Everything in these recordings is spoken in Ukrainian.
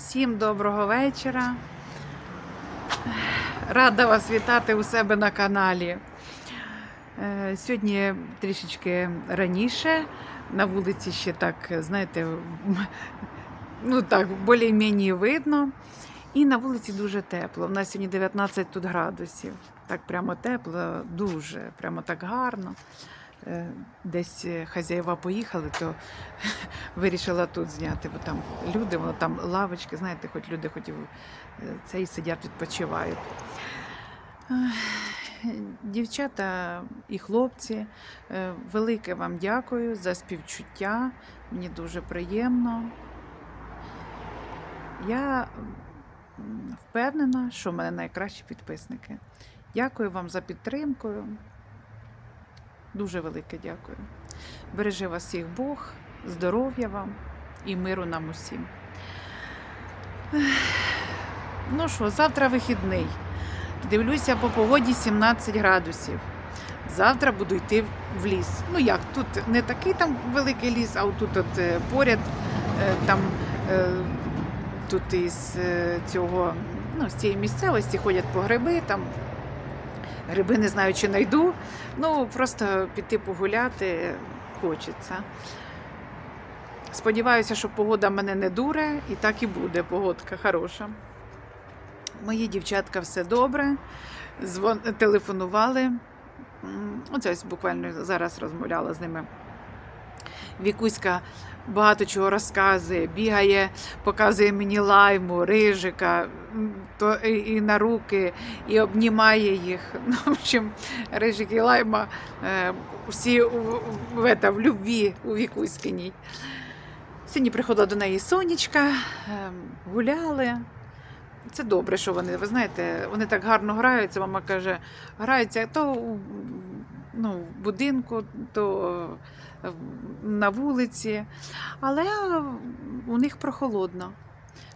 Всім доброго вечора. Рада вас вітати у себе на каналі. Е, Сьогодні трішечки раніше. На вулиці ще так, знаєте, ну так, більш-менш видно. І на вулиці дуже тепло. У нас сьогодні 19 тут градусів. Так прямо тепло, дуже, прямо так гарно. Е, Десь е, хазяєва поїхали, то вирішила тут зняти, бо там люди, воно там лавочки, знаєте, хоч люди хоч е, це і сидять, відпочивають. Дівчата і хлопці, велике вам дякую за співчуття. Мені дуже приємно. Я впевнена, що в мене найкращі підписники. Дякую вам за підтримку. Дуже велике дякую. Бережи вас всіх Бог, здоров'я вам і миру нам усім. Ну що, завтра вихідний. Дивлюся по погоді 17 градусів. Завтра буду йти в ліс. Ну як, тут не такий там великий ліс, а тут от е, поряд е, там е, тут із цього, ну, з цієї місцевості ходять по гриби, там гриби не знаю, чи знайду. Ну, просто піти погуляти хочеться. Сподіваюся, що погода мене не дуре, і так і буде. Погодка хороша. Мої дівчатка все добре. Звон... Телефонували. Оце буквально зараз розмовляла з ними. Вікуська багато чого розказує, бігає, показує мені лайму, рижика, то і, на руки, і обнімає їх. Ну, в общем, рижик і лайма е, всі у, в, это, в любві у Вікуськиній. Сьогодні приходила до неї сонечка, е, гуляли. Це добре, що вони, ви знаєте, вони так гарно граються. Мама каже, граються то ну, в будинку, то е, на вулиці, але у них прохолодно.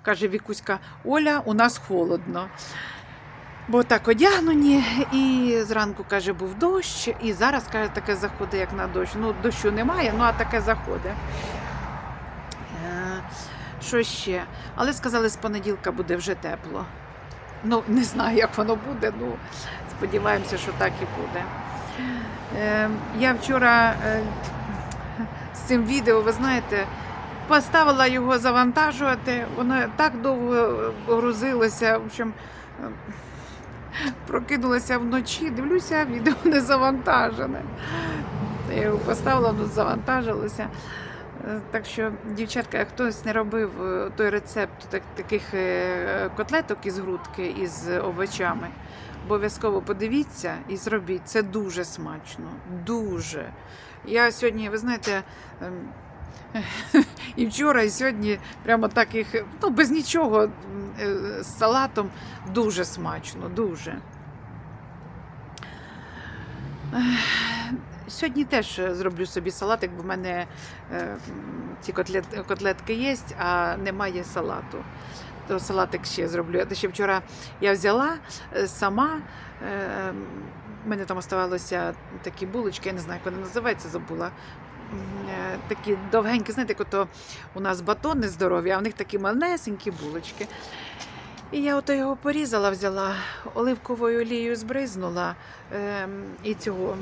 Каже Вікуська, Оля, у нас холодно. Бо так одягнені, і зранку каже, був дощ, і зараз каже, таке заходить, як на дощ. Ну, дощу немає, ну а таке заходить. Е, Що ще? Але сказали, з понеділка буде вже тепло. Ну, не знаю, як воно буде, ну сподіваємося, що так і буде. Е, Я вчора е, з цим відео, ви знаєте, поставила його завантажувати, воно так довго грузилося. В общем, прокинулася вночі, дивлюся, відео не завантажене. Я його поставила, воно завантажилося. Так що, дівчатка, хтось не робив е, той рецепт так, таких е, котлеток із грудки із овочами, обов'язково подивіться і зробіть. Це дуже смачно. Дуже. Я сьогодні, ви знаєте, ем, і вчора, і сьогодні прямо так їх, ну, без нічого, е, з салатом дуже смачно, дуже. Сьогодні теж зроблю собі салатик, бо в мене е, ці котлет, котлетки є, а немає салату. То салатик ще зроблю. А ще вчора я взяла е, сама. Е, в мене там оставалося такі булочки, я не знаю, як вони називаються, забула. Е, Такі довгенькі, знаєте, як у нас батони здорові, а в них такі малесенькі булочки. І я ото його порізала, взяла, оливковою олією збризнула ем, і цього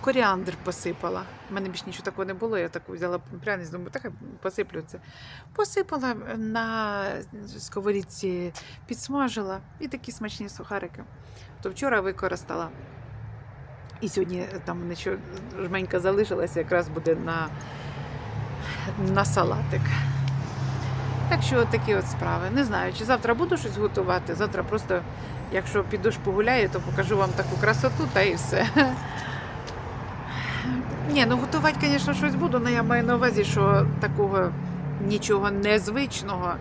коріандр посипала. У мене більш нічого такого не було. Я таку взяла пряність, думаю, так посиплю це. Посипала на сковорідці, підсмажила і такі смачні сухарики. То вчора використала. І сьогодні е, там нічого жменька залишилася, якраз буде на, на салатик. Так що такі от справи. Не знаю, чи завтра буду щось готувати. Завтра просто, якщо піду ж погуляю, то покажу вам таку красоту та і все. Ні, ну готувати, звісно, щось буду, але я маю на увазі, що такого нічого незвичного.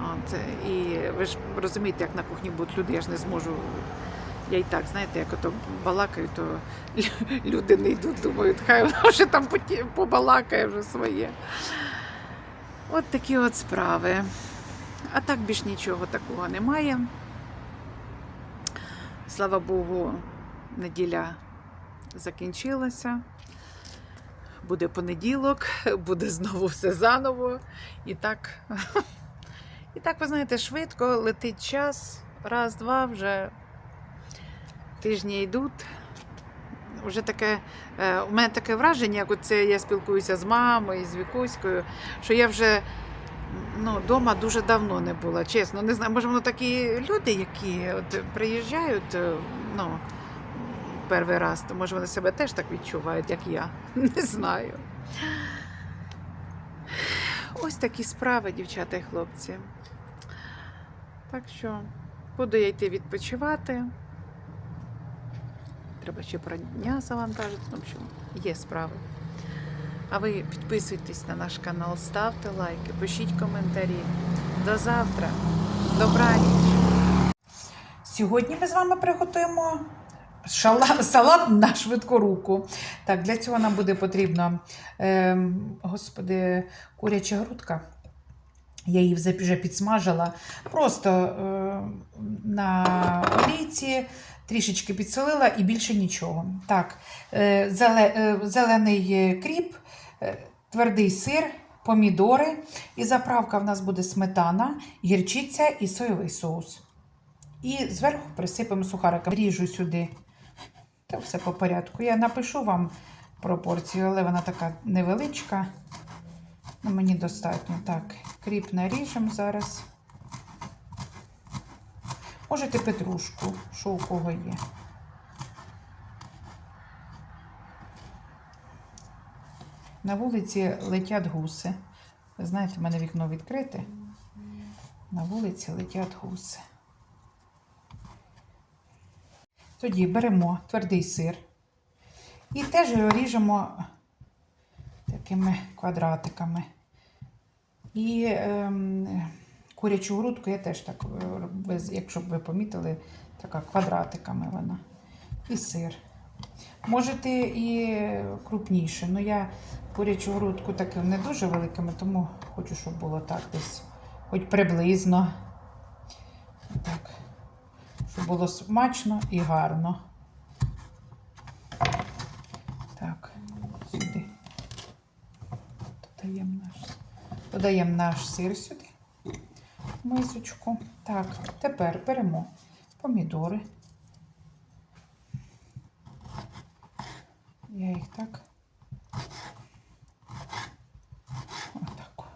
От, і ви ж розумієте, як на кухні будуть люди, я ж не зможу. Я і так, знаєте, як ото балакаю, то люди не йдуть, думають, хай вона вже там побалакає вже своє. От такі от справи. А так більш нічого такого немає. Слава Богу, неділя закінчилася. Буде понеділок, буде знову все заново. І так, І так, ви знаєте, швидко летить час, раз-два вже тижні йдуть. Уже таке, е, у мене таке враження, як оце я спілкуюся з мамою, з Вікуською, що я вже ну, вдома дуже давно не була. Чесно, не знаю, може, воно такі люди, які от приїжджають е, ну, перший раз, то може вони себе теж так відчувають, як я. Не знаю. Ось такі справи, дівчата і хлопці. Так що буду я йти відпочивати. Треба ще про дня завантажити. В общем, є справи. А ви підписуйтесь на наш канал, ставте лайки, пишіть коментарі. До завтра. Добраніч. Сьогодні ми з вами приготуємо салат на швидку руку. Так, для цього нам буде потрібно, е, господи, куряча грудка. Я її вже підсмажила. Просто е, на олійці трішечки підсолила і більше нічого. Так, е, е, зелений е, кріп, твердий сир, помідори. І заправка в нас буде сметана, гірчиця і соєвий соус. І зверху присипемо сухариками. Ріжу сюди. Та все по порядку. Я напишу вам пропорцію, але вона така невеличка. Ну, мені достатньо. Так, кріп наріжемо зараз. Можете петрушку, що у кого є. На вулиці летять гуси. Ви знаєте, в мене вікно відкрите. На вулиці летять гуси. Тоді беремо твердий сир і теж його ріжемо такими квадратиками. І ем, курячу грудку я теж так, е, якщо б ви помітили, така квадратиками вона. І сир. Можете і крупніше, але я курячу грудку таким не дуже великими, тому хочу, щоб було так десь, хоч приблизно. Так. Щоб було смачно і гарно. Так, сюди. Додаємо наш, додаємо наш сир сюди, мисочку. Так, тепер беремо помідори. Я їх так. Отак.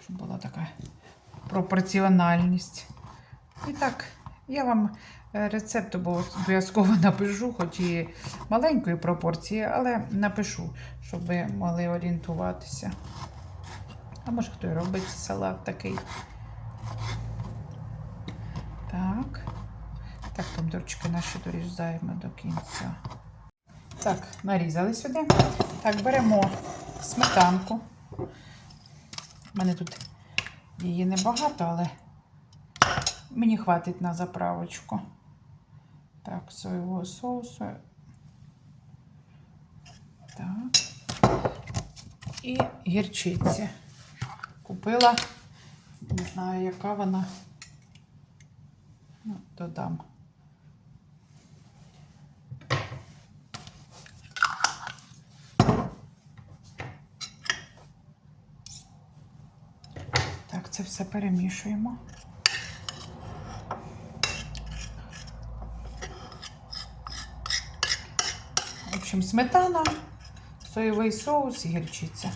Щоб була така пропорціональність. І так, я вам е, рецепт обов'язково напишу, хоч і маленької пропорції, але напишу, щоб ви могли орієнтуватися. А може хто і робить салат такий. Так. Так, помідорчики наші дорізаємо до кінця. Так, нарізали сюди. Так, беремо сметанку. У мене тут її небагато, але мені хватить на заправочку. Так, соєвого соусу. Так. І гірчиці. Купила, не знаю, яка вона. Ну, додам. Так, це все перемішуємо. В общем, сметана, соєвий соус і гірчиця.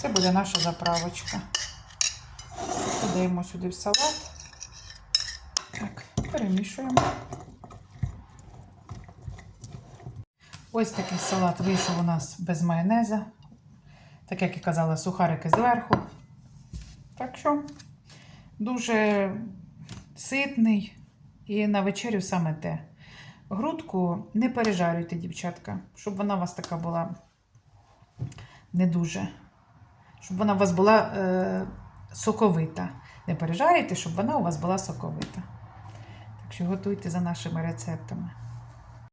Це буде наша заправочка. Додаємо сюди в салат. Перемішуємо. Ось такий салат вийшов у нас без майонеза. Так як і казала, сухарики зверху. Так що дуже ситний і на вечерю саме те. Грудку не пережарюйте, дівчатка, щоб вона у вас така була не дуже. Щоб вона у вас була е, соковита. Не пережарюйте, щоб вона у вас була соковита. Так що готуйте за нашими рецептами.